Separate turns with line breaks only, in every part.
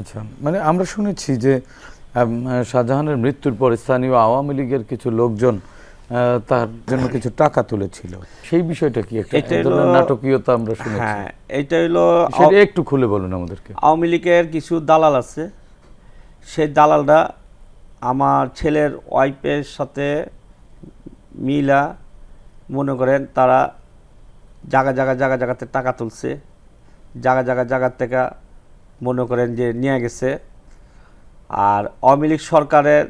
আচ্ছা মানে আমরা শুনেছি যে শাহজাহানের মৃত্যুর পর স্থানীয় আওয়ামী লীগের কিছু লোকজন তার জন্য কিছু টাকা তুলেছিল। সেই বিষয়টা কি একটা নাটকীয়তা আমরা শুনেছি?
হ্যাঁ এটা হলো
একটু খুলে বলুন আমাদেরকে।
আওয়ামী লীগের কিছু দালাল আছে। সেই দালালরা আমার ছেলের ওয়াইফের সাথে মিলা মনে করেন তারা জায়গা জায়গা জায়গা জায়গাতে টাকা তুলছে। জায়গা জায়গা জায়গার থেকে মনে করেন যে নিয়ে গেছে। আর আওয়ামী লীগ সরকারের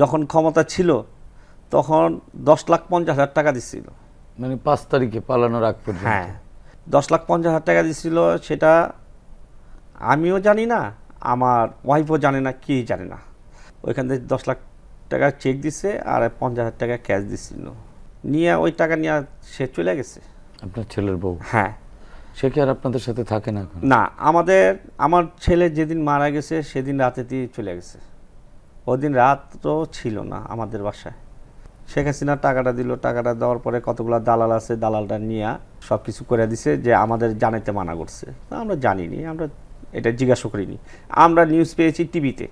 যখন ক্ষমতা ছিল তখন দশ লাখ পঞ্চাশ হাজার টাকা দিচ্ছিল
মানে পাঁচ তারিখে পালানোর আগ পর্যন্ত?
হ্যাঁ দশ লাখ পঞ্চাশ হাজার টাকা দিচ্ছিল সেটা আমিও জানি না আমার ওয়াইফও জানে না কি জানে না। ওইখান থেকে দশ লাখ টাকা চেক দিছে আর পঞ্চাশ হাজার টাকা ক্যাশ দিছিল। নিয়ে ওই টাকা নিয়ে সে চলে গেছে।
আপনার ছেলের বউ?
হ্যাঁ।
সে কি আর আপনাদের সাথে থাকে না এখন?
না, আমাদের, আমার ছেলে যেদিন মারা গেছে, সেদিন রাতেতেই চলে গেছে। ওদিন রাত তো ছিল না আমাদের বাসায়। শেখ হাসিনা টাকাটা দিল, টাকাটা দেওয়ার পরে কতগুলো দালাল আছে, দালালটা নিয়ে সব কিছু করে দিছে যে আমাদের জানাইতে মানা করছে। আমরা জানিনি, আমরা এটা জিজ্ঞাসা করিনি। আমরা নিউজ পেয়েছি টিভিতে।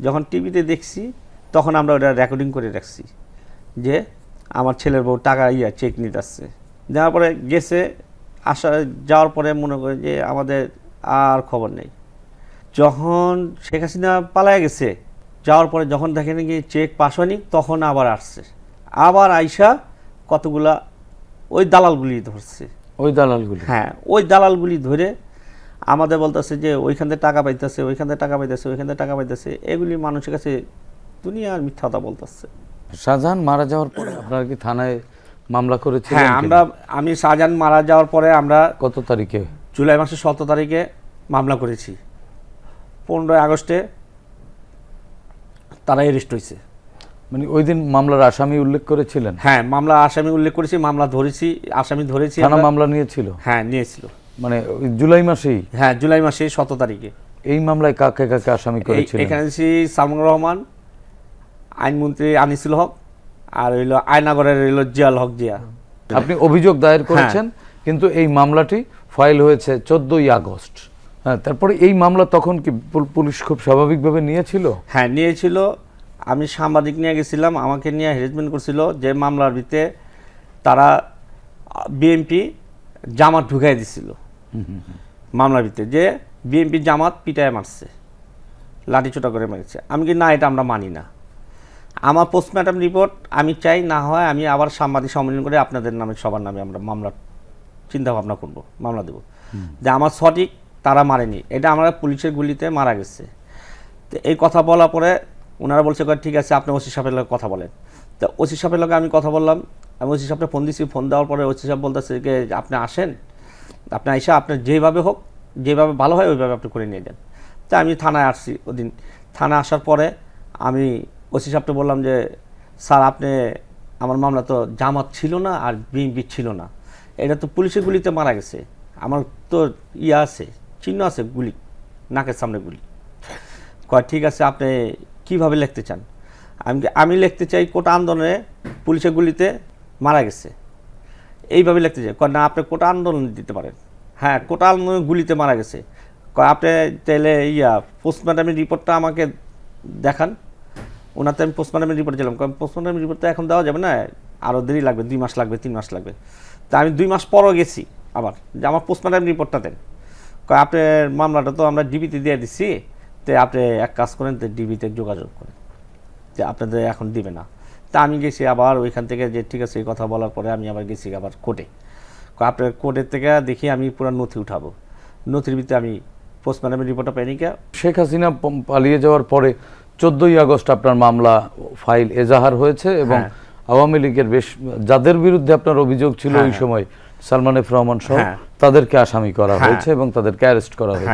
যখন টিভিতে দেখছি, তখন আমরা ওটা রেকর্ডিং করে রাখছি যে আমার ছেলের বউ টাকা ইয়া চেক নিতে আসছে। দেওয়ার পরে গেছে আসা যাওয়ার পরে মনে করে যে আমাদের আর খবর নেই। যখন শেখ হাসিনা পালায় গেছে যাওয়ার পরে যখন দেখেন কি চেক পাস হয়নি তখন আবার আসছে। আবার আইসা কতগুলা ওই দালালগুলি ধরছে।
ওই দালালগুলি?
হ্যাঁ ওই দালালগুলি ধরে আমাদের বলতেছে যে ওইখান থেকে টাকা পাইতেছে ওইখান থেকে টাকা পাইতেছে ওইখান থেকে টাকা পাইতেছে। এগুলি মানুষের কাছে দুনিয়ার মিথ্যা কথা বলতেছে।
শাহজাহান মারা যাওয়ার পরে আপনারা কি থানায় মামলা করেছিলেন
হ্যাঁ আমরা আমি শাহজাহান মারা যাওয়ার পরে আমরা
কত তারিখে?
জুলাই মাসের সতেরো তারিখে মামলা করেছি। পনেরোই আগস্টে তারা অ্যারেস্ট হয়েছে।
মানে ওই দিন মামলার আসামি উল্লেখ করেছিলেন?
হ্যাঁ মামলা আসামি উল্লেখ করেছি মামলা ধরেছি আসামি ধরেছি
থানা মামলা নিয়েছিল?
হ্যাঁ নিয়েছিল।
মানে জুলাই মাসেই?
হ্যাঁ জুলাই মাসে সতেরো তারিখে।
এই মামলায় কাকে কাকে আসামি করেছিলেন?
এখানে সালমান রহমান আইনমন্ত্রী আনিসুল হক আর হইল আয়নাগরের হইল জিয়াল হক জিয়া।
আপনি অভিযোগ
হ্যাঁ।
দায়ের করেছেন কিন্তু এই মামলাটি ফাইল হয়েছে চোদ্দই আগস্ট। হ্যাঁ তারপরে এই মামলা তখন কি পুলিশ খুব স্বাভাবিকভাবে নিয়েছিল?
হ্যাঁ নিয়েছিল। আমি সাংবাদিক নিয়ে গেছিলাম আমাকে নিয়ে হ্যারাসমেন্ট করছিল যে মামলার ভিতরে তারা বিএমপি জামাত ঢুকাই দিছিল। মামলার ভিতরে যে বিএমপি জামাত পিটায় মারছে লাঠিচোটা করে মেরেছে। আমি কি না এটা আমরা মানি না। আমার পোস্টমর্টম রিপোর্ট আমি চাই না হয় আমি আবার সাংবাদিক সম্মেলন করে আপনাদের নামে সবার নামে আমরা মামলা চিন্তা ভাবনা করব মামলা দেব। যে আমার সঠিক তারা মারেনি। এটা আমরা পুলিশের গুলিতে মারা গেছে। তো এই কথা বলার পরে ওনারা বলছে ঠিক আছে আপনি ওসি সাহেবের লগে কথা বলেন। তো ওসি সাহেবের লগে আমি কথা বললাম। আমি ওসি সাহেবটা ফোন দিছি। ফোন দেওয়ার পরে ওসি সাহেব বলতেছে যে আপনি আসেন। আপনি আইসা আপনার যেভাবে হোক যেভাবে ভালো হয় ওইভাবে আপনি করে নিয়ে যান। তা আমি থানায় আসছি ওদিন। থানায় আসার পরে আমি ওসি সাহেবটা বললাম যে, স্যার, আপনি, আমার মামলা তো জামাত ছিল না আর বিএনপি ছিল না। এটা তো পুলিশের গুলিতে মারা গেছে। আমার তো ইয়ে আছে, চিহ্ন আছে গুলি, নাকের সামনে গুলি। কয়, ঠিক আছে, আপনি কীভাবে লিখতে চান? আমি আমি লিখতে চাই কোটা আন্দোলনে পুলিশের গুলিতে মারা গেছে। এইভাবে লিখতে চাই। কয়, না, আপনি কোটা আন্দোলন দিতে পারেন। হ্যাঁ কোটা আন্দোলনে গুলিতে মারা গেছে। কয়, আপনি তাহলে ইয়া পোস্টমর্টমের রিপোর্টটা আমাকে দেখান। ওনাতে আমি পোস্টমর্টমের রিপোর্ট দিলাম। কারণ পোস্টমর্টমের রিপোর্ট তো এখন দেওয়া যাবে না আরও দেরি লাগবে, দুই মাস লাগবে, তিন মাস লাগবে। তা আমি দুই মাস পরও গেছি আবার, যে আমার পোস্টমর্টম রিপোর্টটা দেন। আপনার মামলাটা তো আমরা ডিবিতে দিয়ে দিচ্ছি তো আপনি এক কাজ করেন, তো ডিবিতে যোগাযোগ করেন, যে আপনাদের এখন দিবে না। তা আমি গেছি আবার ওইখান থেকে যে, ঠিক আছে, এই কথা বলার পরে আমি আবার গেছি আবার কোর্টে। আপনার কোর্টের থেকে দেখি আমি পুরো নথি উঠাবো। নথির ভিতরে আমি পোস্টমর্টমের রিপোর্টটা পেয়ে নিকা
শেখ হাসিনা পালিয়ে যাওয়ার পরে চোদ্দই আগস্ট আপনার মামলা ফাইল এজাহার হয়েছে এবং
হ্যাঁ।
আওয়ামী লীগের বেশ যাদের বিরুদ্ধে আপনার অভিযোগ ছিল ওই
হ্যাঁ।
সময় সালমান এফ রহমান সহ
হ্যাঁ।
তাদেরকে আসামি করা
হ্যাঁ।
হয়েছে এবং তাদেরকে অ্যারেস্ট করা হয়েছে